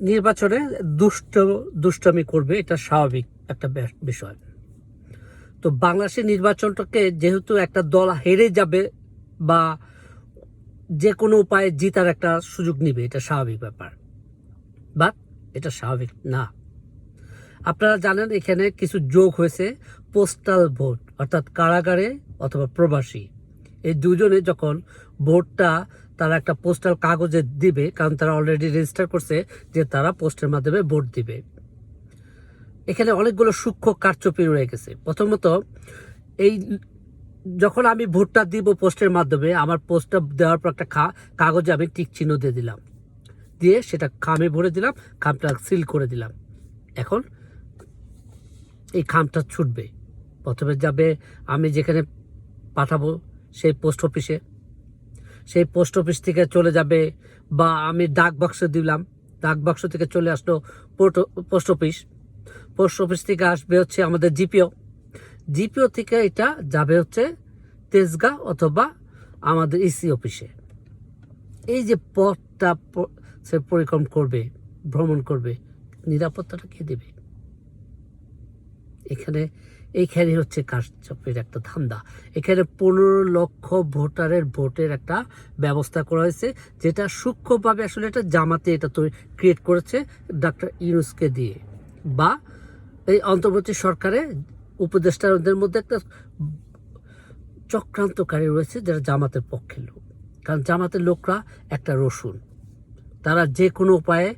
নির্বাচনে দুষ্ট, দুষ্টমি করবে, এটা স্বাভাবিক একটা বে- বিষয়। তো বাংলাদেশের নির্বাচনটাকে যেহেতু একটা দল হেরে যাবে বা যে কোনো উপায়ে জিতার একটা সুযোগ নিবে, এটা স্বাভাবিক ব্যাপার। বাট এটা স্বাভাবিক না। আপনারা জানেন এখানে কিছু যোগ হয়েছে, পোস্টাল ভোট, অর্থাৎ কারাগারে অথবা প্রবাসী। এই দুজনে যখন ভোটটা তারা একটা পোস্টাল কাগজে দিবে, কারণ তারা অলরেডি রেজিস্টার করছে যে তারা পোস্টের মাধ্যমে ভোট দিবে। এখানে অনেকগুলো সূক্ষ্ম কারচুপি রয়ে গেছে। প্রথমত, এই যখন আমি ভোটটা দিব পোস্টের মাধ্যমে, আমার পোস্টটা দেওয়ার পর একটা খা- কাগজে আমি টিক চিহ্ন দিয়ে দিলাম। দিয়ে সেটা খামে ভরে দিলাম, খামটা সিল করে দিলাম। এখন এই খামটা ছুটবে। প্রথমে যাবে, আমি যেখানে পাঠাবো সেই পোস্ট অফিসে সেই পোস্ট অফিস থেকে চলে যাবে বা আমি ডাক বাক্সে দিলাম ডাক বাক্স থেকে চলে আসলো পোস্ট অফিস পোস্ট অফিস থেকে আসবে হচ্ছে আমাদের জিপিও। জিপিও থেকে এটা যাবে হচ্ছে তেজগাঁ অথবা আমাদের ইসি অফিসে এই যে পথটা সে পরিক্রম করবে, ভ্রমণ করবে, নিরাপত্তাটা কে দেবে? এখানে এইখানে হচ্ছে কারচুপির একটা ধান্দা। এখানে পনেরো লক্ষ ভোটারের ভোটের একটা ব্যবস্থা করা হয়েছে, যেটা সূক্ষ্মভাবে আসলে এটা জামাতে এটা তৈরি ক্রিয়েট করেছে ডাক্তার ইউনুসকে দিয়ে। বা এই অন্তর্বর্তী সরকারে উপদেষ্টাদের মধ্যে একটা চক্রান্তকারী রয়েছে যারা জামাতের পক্ষের লোক। কারণ জামাতের লোকরা একটা রসুন। তারা যে কোনো উপায়ে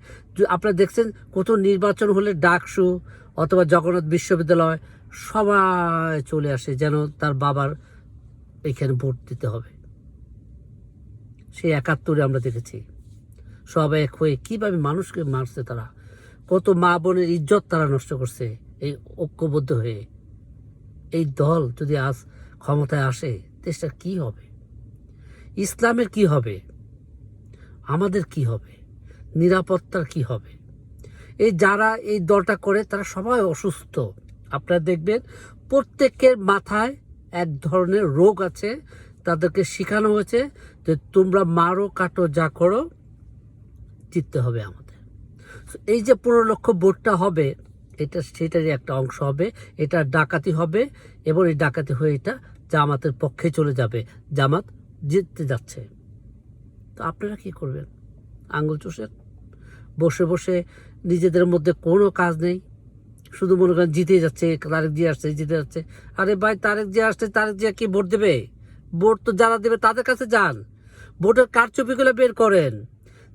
আপনারা দেখছেন কত নির্বাচন হলে ডাকসু অথবা জগন্নাথ বিশ্ববিদ্যালয় সবাই চলে আসে যেন তার বাবার এখানে ভোট দিতে হবে। সেই একাত্তরে আমরা দেখেছি। সবাই এক হয়ে কীভাবে মানুষকে মারছে তারা। কত মা বোনের ইজ্জত তারা নষ্ট করছে এই ঐক্যবদ্ধ হয়ে। এই দল যদি আজ ক্ষমতায় আসে, দেশটা কি হবে? ইসলামের কি হবে? আমাদের কি হবে? নিরাপত্তার কি হবে? এই যারা এই দলটা করে, তারা সবাই অসুস্থ। আপনারা দেখবেন প্রত্যেকের মাথায় এক ধরনের রোগ আছে, তাদেরকে শেখানো হয়েছে যে তোমরা মারো, কাটো, যা করো, জিততে হবে আমাদের। এই যে পনেরো লক্ষ ভোটটা হবে, এটা সেটারই একটা অংশ হবে, এটা ডাকাতি হবে এবং এই ডাকাতি হয়ে এটা জামাতের পক্ষে চলে যাবে, জামাত জিততে যাচ্ছে। তো আপনারা কি করবেন? আঙ্গুল চষেন। বসে বসে নিজেদের মধ্যে কোনো কাজ নেই। শুধু মনে করেন জিতে যাচ্ছে, তারেক জিয়া আসছে, জিতে যাচ্ছে। আরে ভাই, তারেক জিয়া আসছে, তারেক জিয়া কি ভোট দেবে? ভোট তো যারা দেবে তাদের কাছে যান। ভোটের কারচুপিগুলো বের করেন।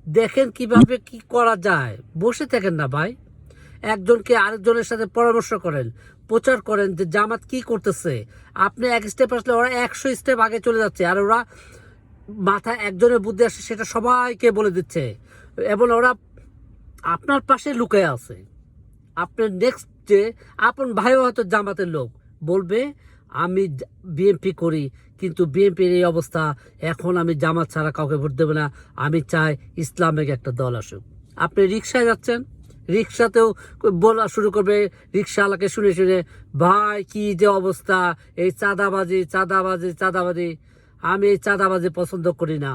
দেখেন কীভাবে কি করা যায়। বসে থাকেন না ভাই। একজনকে আরেকজনের সাথে পরামর্শ করেন, প্রচার করেন যে জামাত কি করতেছে। আপনি এক স্টেপ আসলে ওরা একশো স্টেপ আগে চলে যাচ্ছে আর ওরা মাথায় একজনের বুদ্ধি আসে সেটা সবাইকে বলে দিচ্ছে। এবং ওরা আপনার পাশে লুকায় আছে। আপনার নেক্সট যে আপন ভাইও হয়তো জামাতের লোক, বলবে, আমি বিএনপি করি, কিন্তু বিএনপির এই অবস্থা, এখন আমি জামাত ছাড়া কাউকে ভোট দেবো না, আমি চাই ইসলামিক একটা দল আসুক। আপনি রিক্সায় যাচ্ছেন রিক্সাতেও বলা শুরু করবে রিক্সাওয়ালাকে শুনে শুনে, ভাই, কি যে অবস্থা, এই চাঁদাবাজি চাঁদাবাজি চাঁদাবাজি, আমি এই চাঁদাবাজি পছন্দ করি না।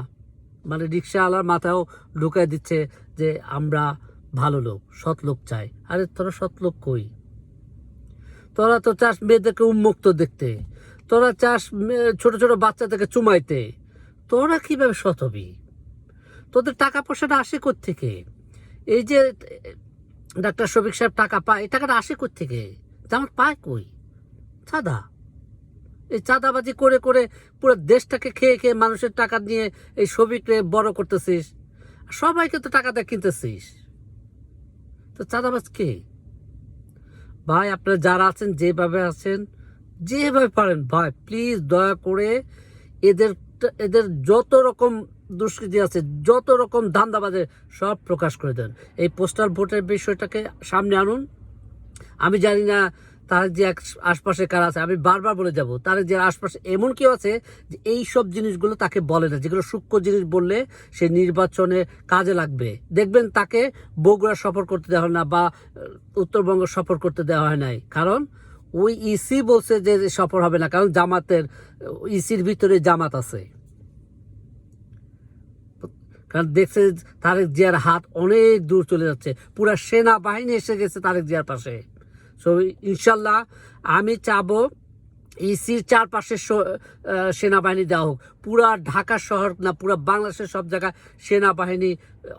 মানে রিক্সাওয়ালার মাথায়ও ঢুকাই দিচ্ছে যে আমরা ভালো লোক, সৎ লোক চাই আরে, তোরা সৎ লোক কই? তোরা তো চাস মেয়েদেরকে উন্মুক্ত দেখতে। তোরা মেয়ে- ছোট ছোট বাচ্চাদেরকে চুমাইতে। তোরা কীভাবে সৎ হবি? তোদের টাকা পয়সাটা আসে থেকে এই যে, ডাক্তার শফিক সাহেব টাকা পায়, এই টাকাটা আসে থেকে জামাত পায় কই? চাঁদা। এই চাঁদাবাজি করে করে পুরো দেশটাকে খেয়ে খেয়ে মানুষের টাকা নিয়ে এই শফিকরে বড় করতেছিস। সবাইকে তো টাকা দিয়ে কিনতেছিস। তো চাঁদাবাজ কে? ভাই, আপনারা যারা আছেন, যেভাবে আছেন, যেভাবে পারেন, ভাই প্লিজ দয়া করে এদের এদের যত রকম দুষ্কৃতি আছে, যত রকম ধান্দাবাজে সব প্রকাশ করে দেন। এই পোস্টাল ভোটের বিষয়টাকে সামনে আনুন। আমি জানি না তার যে এক আশপাশে কার আছে, আমি বারবার বলে যাব, তার যে আশপাশে এমন কেউ আছে যে এই সব জিনিসগুলো তাকে বলে না, যেগুলো সূক্ষ্ম জিনিস বললে সে নির্বাচনে কাজে লাগবে। দেখবেন তাকে বগুড়া সফর করতে দেওয়া হয় না বা উত্তরবঙ্গ সফর করতে দেওয়া হয় নাই। কারণ ওই ইসি বলছে যে সফর হবে না, কারণ জামাতের ইসির ভিতরে জামাত আছে। কারণ দেখছে তারেক জিয়ার হাত অনেক দূর চলে যাচ্ছে, পুরা সেনাবাহিনী এসে গেছে তারেক জিয়ার পাশে। সো ইনশাল্লাহ আমি চাবো ইসির চারপাশে সেনাবাহিনী দেওয়া হোক। পুরা ঢাকা শহর না, পুরা বাংলাদেশের সব জায়গায় সেনাবাহিনী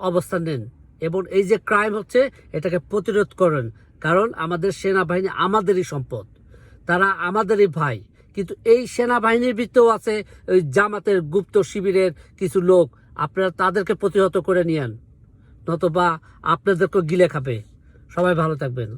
অবস্থান নেন। এবং এই যে ক্রাইম হচ্ছে, এটাকে প্রতিরোধ করেন। কারণ আমাদের সেনাবাহিনী আমাদেরই সম্পদ। তারা আমাদেরই ভাই। কিন্তু এই সেনাবাহিনীর ভিতরেও আছে ওই জামাতের গুপ্ত শিবিরের কিছু লোক। আপনারা তাদেরকে প্রতিহত করে নিয়েন। নতবা আপনাদেরকে গিলে খাবে। সবাই ভালো থাকবেন।